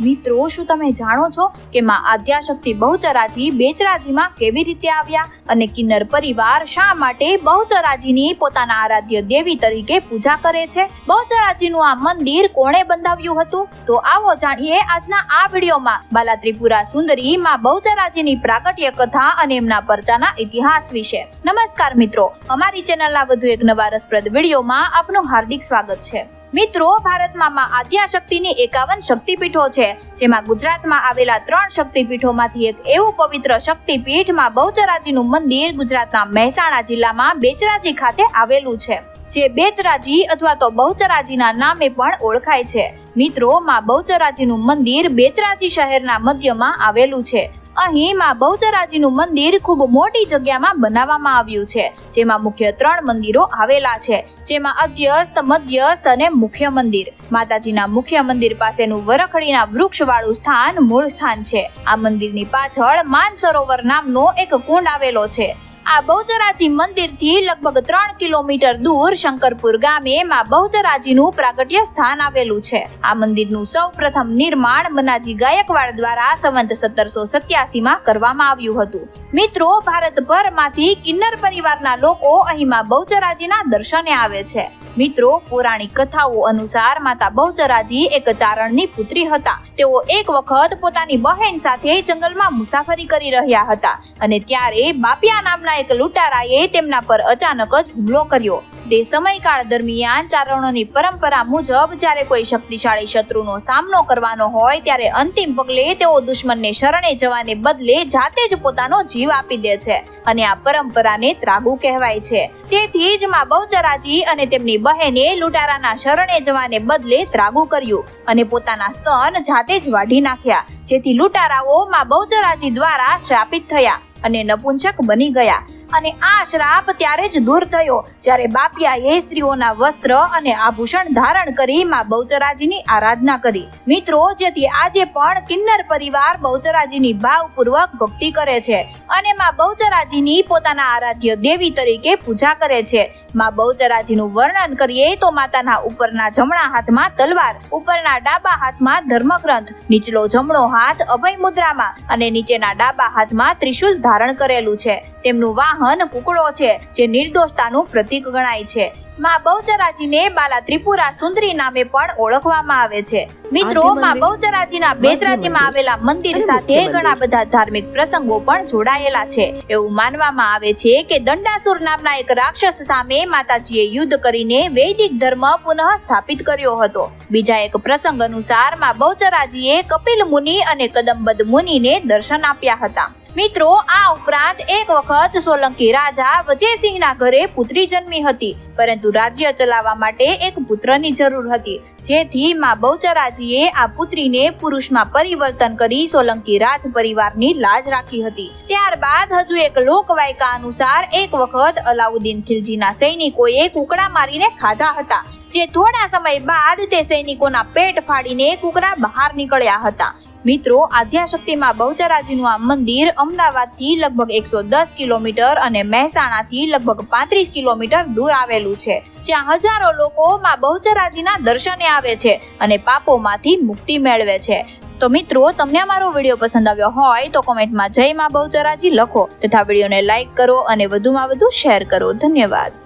મિત્રો, શું તમે જાણો છો કે માં આદ્યાશક્તિ બહુચરાજી બેચરાજીમાં કેવી રીતે આવ્યા અને કિન્નર પરિવાર શા માટે બહુચરાજીની પોતાના આરાધ્ય દેવી તરીકે પૂજા કરે છે? બહુચરાજીનું આ મંદિર કોણે બંધાવ્યું હતું? તો આવો જાણીએ આજના આ વિડીયોમાં. બાલા ત્રિપુરા સુંદરી માં બહુચરાજીની પ્રાગટ્ય કથા અને એમના પરચાના ઇતિહાસ વિશે. નમસ્કાર મિત્રો, અમારી ચેનલના વધુ એક નવા રસપ્રદ વિડીયોમાં આપનું હાર્દિક સ્વાગત છે. મિત્રો, ભારતમાં માં આદ્યાશક્તિની એકાવન શક્તિપીઠો છે, જેમાં ગુજરાતમાં આવેલા ત્રણ શક્તિપીઠોમાંથી એક એવું પવિત્ર શક્તિપીઠમાં બહુચરાજીનું મંદિર ગુજરાતના મહેસાણા જિલ્લામાં બેચરાજી ખાતે આવેલું છે, જે બેચરાજી અથવા તો બહુચરાજીના નામે પણ ઓળખાય છે. મિત્રો, માં બહુચરાજીનું મંદિર બેચરાજી શહેરના મધ્યમાં આવેલું છે અહીં માં બહુચરાજીનું મંદિર ખૂબ મોટી જગ્યામાં બનાવવામાં આવ્યું છે, જેમાં મુખ્ય ત્રણ મંદિરો આવેલા છે, જેમાં અધ્યસ્ત મધ્યસ્થ અને મુખ્ય મંદિર. માતાજીના મુખ્ય મંદિર પાસેનું વરખડીના વૃક્ષવાળું સ્થાન મૂળ સ્થાન છે. આ મંદિરની પાછળ માનસરોવર નામનો એક કુંડ આવેલો છે. આ બહુચરાજી મંદિરથી લગભગ ત્રણ કિલોમીટર દૂર શંકરપુર ગામે માં બહુચરાજીનું પ્રાગટ્ય સ્થાન આવેલું છે. આ મંદિરનું સૌ પ્રથમ નિર્માણ મનાજી ગાયકવાડ દ્વારા સંવંત સત્તરસો સત્યાસી માં કરવામાં આવ્યું હતું. મિત્રો, ભારતભરમાંથી કિન્નર પરિવારના લોકો અહીં માં બહુચરાજીના દર્શને આવે છે. મિત્રો પૌરાણિક કથાઓ અનુસાર માતા બહુચરાજી એક ચારણની પુત્રી હતા. તેઓ એક વખત પોતાની બહેન સાથે જંગલમાં મુસાફરી કરી રહ્યા હતા અને ત્યારે બાપિયા નામના એક લૂંટારાએ તેમના પર અચાનક જ હુમલો કર્યો. તે સમયકાળ દરમિયાન ચારણોની પરંપરા મુજબ જ્યારે કોઈ શક્તિશાળી શત્રુનો સામનો કરવાનો હોય ત્યારે અંતિમ પગલે તેઓ દુશ્મનને શરણે જવાને બદલે જાતે જ પોતાનો જીવ આપી દે છે અને આ પરંપરાને ત્રાગુ કહેવાય છે. તેથી જ માં બહુચરાજી અને તેમની બહેને લૂંટારાના શરણે જવાને બદલે ત્રાગુ કર્યું અને પોતાના સ્તન જાતે જ વાઢી નાખ્યા, જેથી લૂંટારાઓ માં બહુચરાજી દ્વારા શ્રાપિત થયા અને નપુંસક બની ગયા. અને આ શ્રાપ ત્યારે જ દૂર થયો, જ્યારે બાપિયાએ સ્ત્રીઓના વસ્ત્ર અને આભૂષણ ધારણ કરી માં બહુચરાજીની આરાધના કરી. મિત્રો, જેથી આજે પણ કિન્નર પરિવાર બહુચરાજીની ભાવપૂર્વક ભક્તિ કરે છે અને માં બહુચરાજીની પોતાના આરાધ્ય દેવી તરીકે પૂજા કરે છે. માં બહુચરાજીનું વર્ણન કરીએ તો માતાના ઉપરના જમણા હાથમાં તલવાર, ઉપરના ડાબા હાથમાં ધર્મગ્રંથ, નીચલો જમણો હાથ અભય મુદ્રામાં અને નીચેના ડાબા હાથમાં ત્રિશુલ ધારણ કરેલું છે. તેમનું વાહન કુકડો છે, જે નિર્દોષતાનું પ્રતીક ગણાય છે. માં બહુચરાજીને બાલા ત્રિપુરા સુંદરી નામે પણ ઓળખવામાં આવે છે. મિત્રો માં બહુચરાજીના બેચરાજીમાં આવેલા મંદિર સાથે ઘણા બધા ધાર્મિક પ્રસંગો પણ જોડાયેલા છે. એવું માનવામાં આવે છે કે દંડાસુર નામના એક રાક્ષસ સામે માતાજીએ યુદ્ધ કરીને વૈદિક ધર્મ પુનઃ સ્થાપિત કર્યો હતો. બીજા એક પ્રસંગ અનુસારમાં બહુચરાજીએ કપિલ મુનિ અને કદંબદ મુનિને દર્શન આપ્યા હતા. મિત્રો, આ ઉપરાંત એક વખત સોલંકી રાજા વજયસિંહના ઘરે પુત્રી જન્મી હતી, પરંતુ રાજ્ય ચલાવવા માટે એક પુત્રની જરૂર હતી, જેથી માં બહુચરાજીએ આ પુત્રીને પુરુષમાં પરિવર્તન કરી સોલંકી રાજ પરિવારની લાજ રાખી હતી. ત્યારબાદ હજુ એક લોકવાયકા અનુસાર એક વખત અલાઉદ્દીન ખિલજીના સૈનિકોએ કુકડા મારીને ખાધા હતા, જે થોડા સમય બાદ તે સૈનિકોના પેટ ફાડીને કુકડા બહાર નીકળ્યા હતા. મિત્રો આધ્યાશક્તિમાં બહુચરાજીનું આ મંદિર અમદાવાદથી લગભગ એકસો દસ કિલોમીટર અને મહેસાણાથી લગભગ પાંત્રીસ કિલોમીટર દૂર આવેલું છે. જ્યાં હજારો લોકો માં બહુચરાજીના દર્શને આવે છે અને પાપોમાંથી મુક્તિ મેળવે છે. તો મિત્રો, તમને અમારો વીડિયો પસંદ આવ્યો હોય તો કોમેન્ટમાં જય માં બહુચરાજી લખો તથા વિડીયોને લાઇક કરો અને વધુમાં વધુ શેર કરો. ધન્યવાદ.